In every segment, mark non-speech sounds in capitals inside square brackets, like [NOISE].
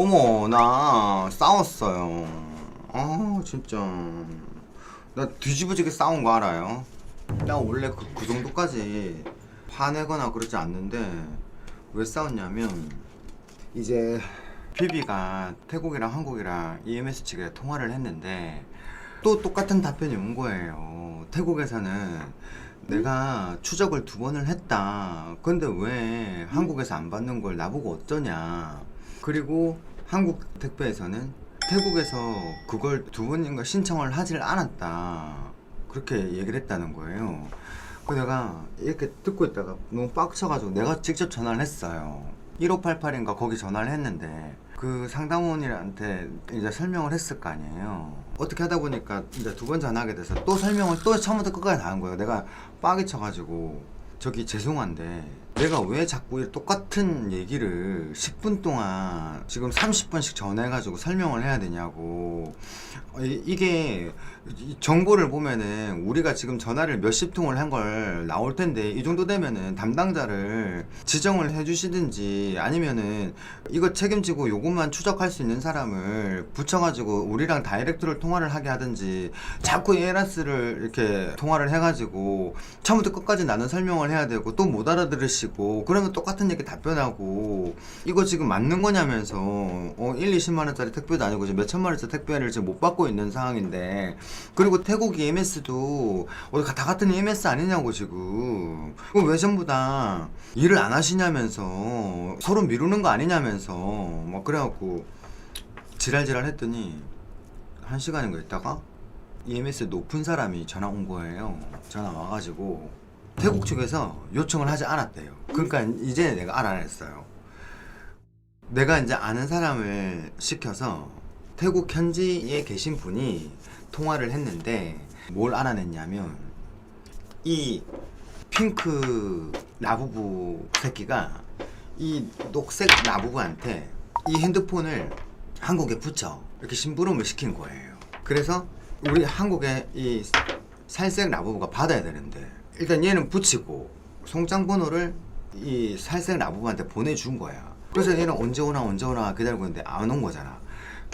어머 나 싸웠어요. 아 진짜. 나 뒤집어지게 싸운 거 알아요? 나 원래 그, 그 정도까지 화내거나 그러지 않는데 왜 싸웠냐면 이제 비비가 태국이랑 한국이랑 EMS 측에 통화를 했는데 또 똑같은 답변이 온 거예요. 태국에서는 내가 추적을 두 번을 했다. 근데 왜 한국에서 안 받는 걸 나보고 어쩌냐. 그리고 한국 택배에서는 태국에서 그걸 두 번인가 신청을 하질 않았다. 그렇게 얘기를 했다는 거예요. 그 내가 이렇게 듣고 있다가 너무 빡쳐가지고 내가 직접 전화를 했어요. 1588인가 거기 전화를 했는데 그 상담원한테 이제 설명을 했을 거 아니에요. 어떻게 하다 보니까 이제 두 번 전화하게 돼서 또 설명을 또 처음부터 끝까지 다 한 거예요. 내가 빡이 쳐가지고 저기 죄송한데 내가 왜 자꾸 이 똑같은 얘기를 10분 동안 지금 30번씩 전화해가지고 설명을 해야 되냐고. 어, 이- 이게 이 정보를 보면은 우리가 지금 전화를 몇십 통을 한 걸 나올 텐데 이 정도 되면은 담당자를 지정을 해주시든지 아니면은 이거 책임지고 요것만 추적할 수 있는 사람을 붙여가지고 우리랑 다이렉트를 통화를 하게 하든지 자꾸 에라스를 이렇게 통화를 해가지고 처음부터 끝까지 나는 설명을 해야 되고 또 못 알아들으시고 그러면 똑같은 얘기 답변하고 이거 지금 맞는 거냐면서 어 1, 20만 원짜리 택배도 아니고 지금 몇 천만 원짜리 택배를 지금 못 받고 있는 상황인데 그리고 태국 EMS도 어, 다 같은 EMS 아니냐고 지금 왜 전부 다 일을 안 하시냐면서 서로 미루는 거 아니냐면서 막 그래갖고 지랄지랄 했더니 한 시간인가 있다가 EMS 높은 사람이 전화 온 거예요. 전화 와가지고 태국 측에서 요청을 하지 않았대요. 그러니까 이제 내가 알아냈어요. 내가 이제 아는 사람을 시켜서 태국 현지에 계신 분이 통화를 했는데 뭘 알아냈냐면 이 핑크 라부부 새끼가 이 녹색 라부부한테 이 핸드폰을 한국에 붙여 이렇게 심부름을 시킨 거예요. 그래서 우리 한국에 이 살색 라부부가 받아야 되는데 일단 얘는 붙이고 송장 번호를 이 살색 라부부한테 보내준 거야. 그래서 얘는 언제 오나 언제 오나 기다리고 있는데 안 온 거잖아.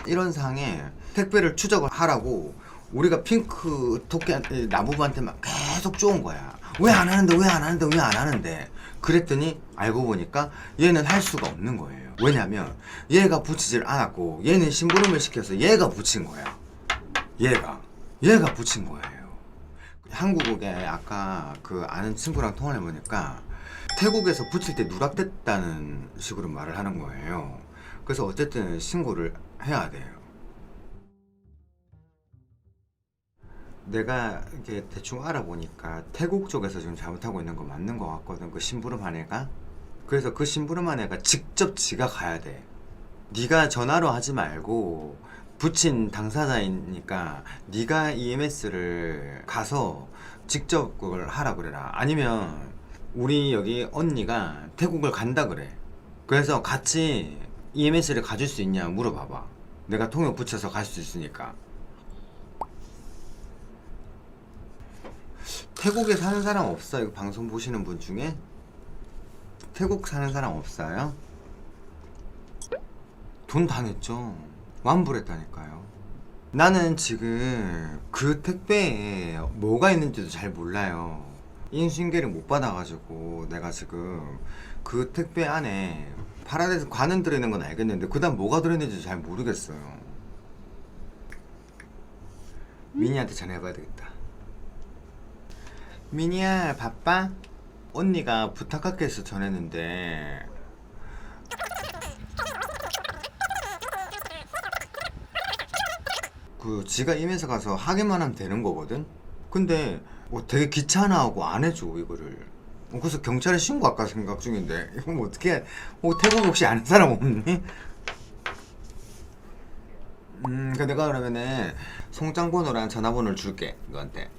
이런 상에 택배를 추적을 하라고 우리가 핑크 토끼 라부부한테만 계속 쪼은 거야. 왜 안 하는데 왜 안 하는데 왜 안 하는데 그랬더니 알고 보니까 얘는 할 수가 없는 거예요. 왜냐면 얘가 붙이질 않았고 얘는 심부름을 시켜서 얘가 붙인 거야. 얘가 얘가 붙인 거예요. 한국에 아까 그 아는 친구랑 통화를 해보니까 태국에서 붙일 때 누락됐다는 식으로 말을 하는 거예요. 그래서 어쨌든 신고를 해야 돼요. 내가 이렇게 대충 알아보니까 태국 쪽에서 지금 잘못하고 있는 거 맞는 거 같거든. 그 심부름 한 애가. 그래서 그 심부름 한 애가 직접 지가 가야 돼. 네가 전화로 하지 말고 붙인 당사자이니까 네가 EMS를 가서 직접 그걸 하라 그래라. 아니면 우리 여기 언니가 태국을 간다 그래. 그래서 같이 EMS를 가줄 수 있냐 물어봐봐. 내가 통역 붙여서 갈 수 있으니까. 태국에 사는 사람 없어요? 방송 보시는 분 중에? 태국 사는 사람 없어요? 돈다 냈죠. 완불했다니까요. 나는 지금 그 택배에 뭐가 있는지도 잘 몰라요. 인수인계를 못 받아가지고 내가 지금 그 택배 안에 파라데스 관은 들어있는 건 알겠는데 그 다음 뭐가 들어있는지 잘 모르겠어요. 미니한테 전화해봐야 되겠다. 미니야 바빠? 언니가 부탁할게 해서 전했는데 그 지가 임해서 가서 하기만 하면 되는 거거든? 근데 뭐 되게 귀찮아하고 안 해줘 이거를. 어, 그래서 경찰에 신고 할까 생각 중인데. [LAUGHS] 이거 뭐 어떻게 해? 뭐 태국 혹시 아는 사람 없니? 음, 그 내가 그러면은 송장 번호랑 전화번호를 줄게 너한테.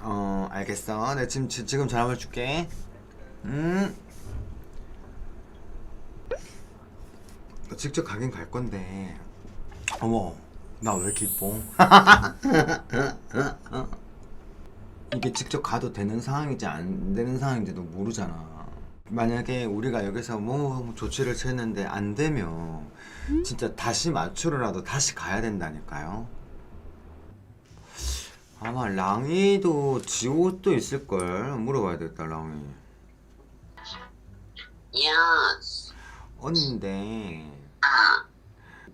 어 알겠어. 내가 지금 지- 지금 전화번호 줄게. 음. 직접 가긴 갈 건데. 어머 나 왜 이렇게 이뻐 [LAUGHS] 이게 직접 가도 되는 상황인지 안 되는 상황인지도 모르잖아 만약에 우리가 여기서 뭐 조치를 취했는데 안 되면 진짜 다시 맞추러라도 다시 가야 된다니까요. 아마 랑이도 지 옷도 있을 걸 물어봐야 겠다 랑이. Yes. 언니인데 아,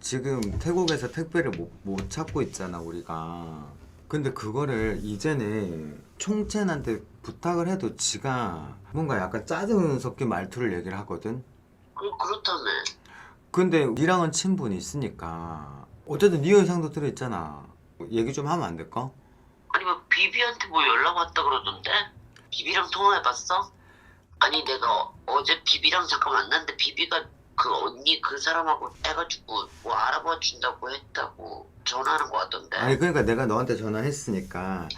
지금 태국에서 택배를 못, 못 찾고 있잖아 우리가 근데 그거를 이제는 총첸한테 부탁을 해도 지가 뭔가 약간 짜증 섞인 말투를 얘기를 하거든 그, 그렇다며. 근데 니랑은 친분이 있으니까 어쨌든 네 의상도 들어있잖아 얘기 좀 하면 안 될까? 아니, 뭐, 비비한테 뭐 연락 왔다 그러던데? 비비랑 통화해봤어? 아니, 내가 어제 비비랑 잠깐 만났는데 비비가 그 언니 그 사람하고 해가지고 뭐 알아봐 준다고 했다고 전화하는 거 같던데. 아니 그러니까 내가 너한테 전화했으니까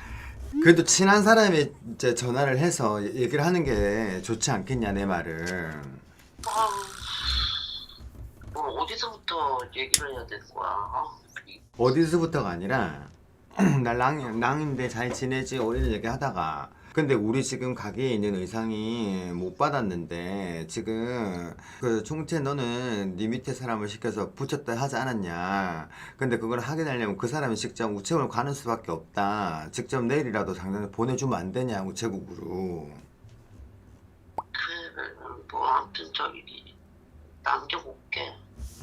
그래도 친한 사람이 이제 전화를 해서 얘기를 하는 게 좋지 않겠냐 내 말은 아, 뭘 어디서부터 얘기를 해야 되는 거야? 아, 이- 어디서부터가 아니라 [CLEARS THROAT] 나 랑, 랑인데 잘 지내지 어린 얘기 하다가 근데 우리 지금 가게에 있는 의상이 못 받았는데 지금 그 총채 너는 네 밑에 사람을 시켜서 붙였다 하지 않았냐? 근데 그걸 확인하려면 그 사람이 직접 우체국을 가는 수밖에 없다. 직접 내일이라도 당장 보내주면 안 되냐 우체국으로. 그, 뭐, 아무튼 저기, 남겨볼게.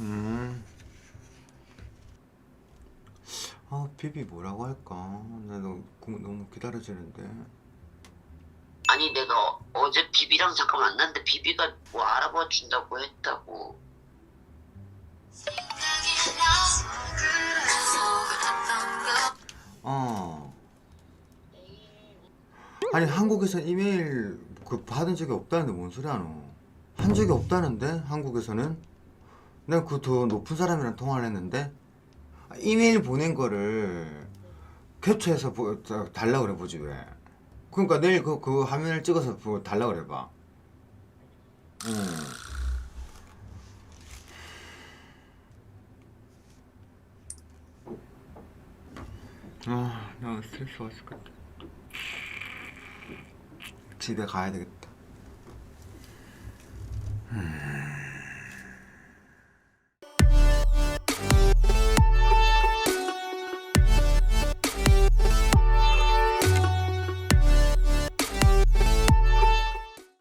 음. 아 비비 뭐라고 할까? 나 너무, 너무 기다려지는데 아니 내가 어제 비비랑 잠깐 만났는데 비비가 뭐 알아봐 준다고 했다고 어. 아니 한국에서 이메일 그 받은 적이 없다는데 뭔 소리 하노? 한 적이 없다는데 한국에서는 내가 그 더 높은 사람이랑 통화를 했는데 아, 이메일 보낸 거를 캡처해서 달라 그래 보지 왜? 그러니까 내일 그, 그 화면을 찍어서 보, 달라 그래 봐. 응. 아, 나 스트레스 왔을 것 같아. 집에 가야 되겠다. 음.